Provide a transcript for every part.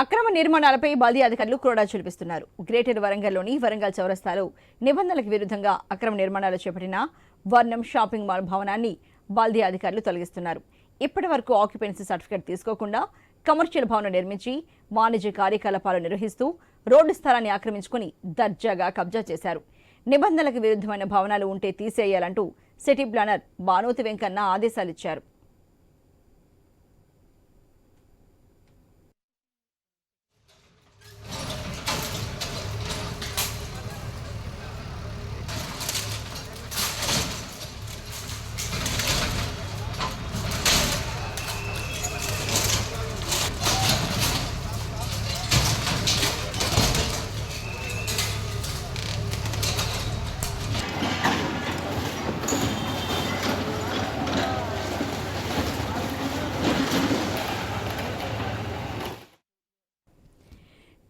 అక్రమ నిర్మాణాలపై బాల్దీ అధికారులు క్రోడా చూపిస్తున్నారు. గ్రేటర్ వరంగల్లోని వరంగల్ చౌరస్తాలో నిబంధనలకు విరుద్ధంగా అక్రమ నిర్మాణాలు చేపట్టిన వర్ణం షాపింగ్ మాల్ భవనాన్ని బాల్దీ అధికారులు తొలగిస్తున్నారు. ఇప్పటి వరకు ఆక్యుపెన్సీ సర్టిఫికేట్ తీసుకోకుండా కమర్షియల్ భవనం నిర్మించి వాణిజ్య కార్యకలాపాలు నిర్వహిస్తూ రోడ్డు స్థలాన్ని ఆక్రమించుకుని దర్జాగా కబ్జా చేశారు. నిబంధనలకు విరుద్ధమైన భవనాలు ఉంటే తీసేయాలంటూ సిటీ ప్లానర్ బానోతి వెంకన్న ఆదేశాలిచ్చారు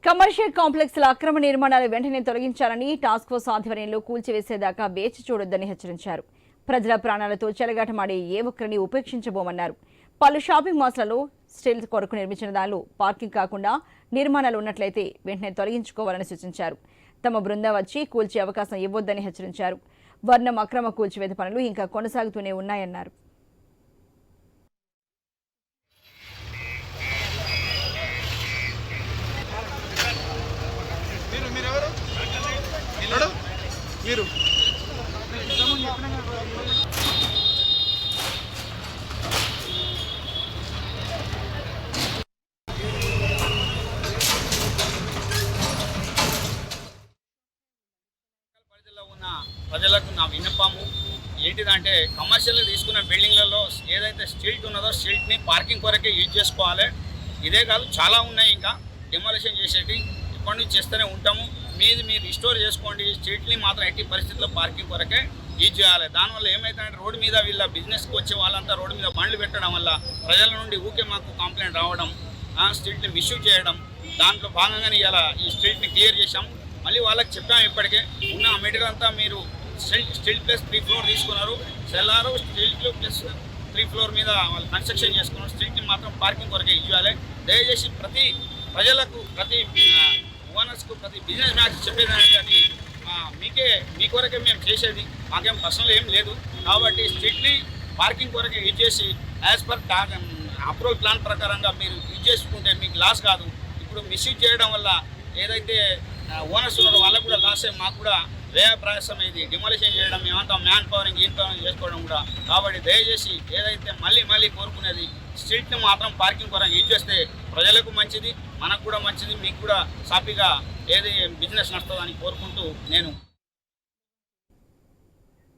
కమర్షియల్ కాంప్లెక్స్ల అక్రమ నిర్మాణాలు వెంటనే తొలగించాలని టాస్క్ ఫోర్స్ ఆధ్వర్యంలో కూల్చివేసేదాకా వేచి చూడొద్దని హెచ్చరించారు. ప్రజల ప్రాణాలతో చెలగాటమాడే ఏ ఒక్కరిని ఉపేక్షించబోమన్నారు. పలు షాపింగ్ మాల్స్లలో స్టీల్ కొరకు నిర్మించిన దానిలో పార్కింగ్ కాకుండా నిర్మాణాలు ఉన్నట్లయితే వెంటనే తొలగించుకోవాలని సూచించారు. తమ బృందం వచ్చి కూల్చే అవకాశం ఇవ్వొద్దని హెచ్చరించారు. వర్ణం అక్రమ కూల్చివేత పనులు ఇంకా కొనసాగుతూనే ఉన్నాయన్నారు మీరు మీరు ఎవరు ఎవరు? మీరు. ఉన్న ప్రజలకు నా విన్నపము ఏంటిదంటే కమర్షియల్ తీసుకున్న బిల్డింగ్లలో ఏదైతే స్ట్రీట్ ఉన్నదో స్ట్రీట్ని పార్కింగ్ కొరకే యూజ్ చేసుకోవాలి. ఇదే కాదు చాలా ఉన్నాయి ఇంకా. డెమోలిషన్ చేసేటి ఇప్పటి నుంచి చేస్తూనే ఉంటాము. మీది మీరు రిస్టోర్ చేసుకోండి. స్ట్రీట్ని మాత్రం ఎట్టి పరిస్థితుల్లో పార్కింగ్ కొరకే ఈజ్ చేయాలి. దానివల్ల ఏమైతుందంటే రోడ్డు మీద వీళ్ళ బిజినెస్కి వచ్చే వాళ్ళంతా రోడ్డు మీద బండ్లు పెట్టడం వల్ల ప్రజల నుండి ఊకే మాకు కంప్లైంట్ రావడం ఆ స్ట్రీట్ని మిస్యూ చేయడం దాంట్లో భాగంగానే ఇలా ఈ స్ట్రీట్ని క్లియర్ చేశాం. మళ్ళీ వాళ్ళకి చెప్పాము ఇప్పటికే ఉన్న మెటీరియల్ అంతా మీరు stilt stilt plus three floor తీసుకున్నారు. Cellar stilt plus three floor మీద వాళ్ళు కన్స్ట్రక్షన్ చేసుకున్నారు. స్ట్రీట్ని మాత్రం పార్కింగ్ కొరకే ఇవ్వాలి దయచేసి ప్రతి ప్రజలకు ప్రతి ఓనర్స్కు ప్రతి బిజినెస్ మ్యాన్స్ చెప్పేదానికి అది మీకే మీ కొరకే మేము చేసేది. మాకేం పర్సనల్ ఏం లేదు. కాబట్టి స్ట్రిక్ట్లీ పార్కింగ్ కొరకే యూజ్ చేసి యాజ్ పర్ అప్రూవల్ ప్లాన్ ప్రకారంగా మీరు యూజ్ చేసుకుంటే మీకు లాస్ కాదు. ఇప్పుడు మిస్యూజ్ చేయడం వల్ల ఏదైతే ఓనర్స్ ఉన్నారో వాళ్ళకు కూడా లాసే మాకు కూడా వ్యయప్రాసం ఇది. డిమోలిషన్ చేయడం మేమంతా మ్యాన్ పవరింగ్ ఈన్ పవరింగ్ చేసుకోవడం కూడా. కాబట్టి దయచేసి ఏదైతే మళ్ళీ మళ్ళీ కోరుకునేది స్ట్రీట్ని మాత్రం పార్కింగ్ కొరకు యూజ్ చేస్తే ప్రజలకు మంచిది మనకు కూడా మంచిది మీకు కూడా సాఫీగా ఏది బిజినెస్ నడుస్తుందని కోరుకుంటూ నేను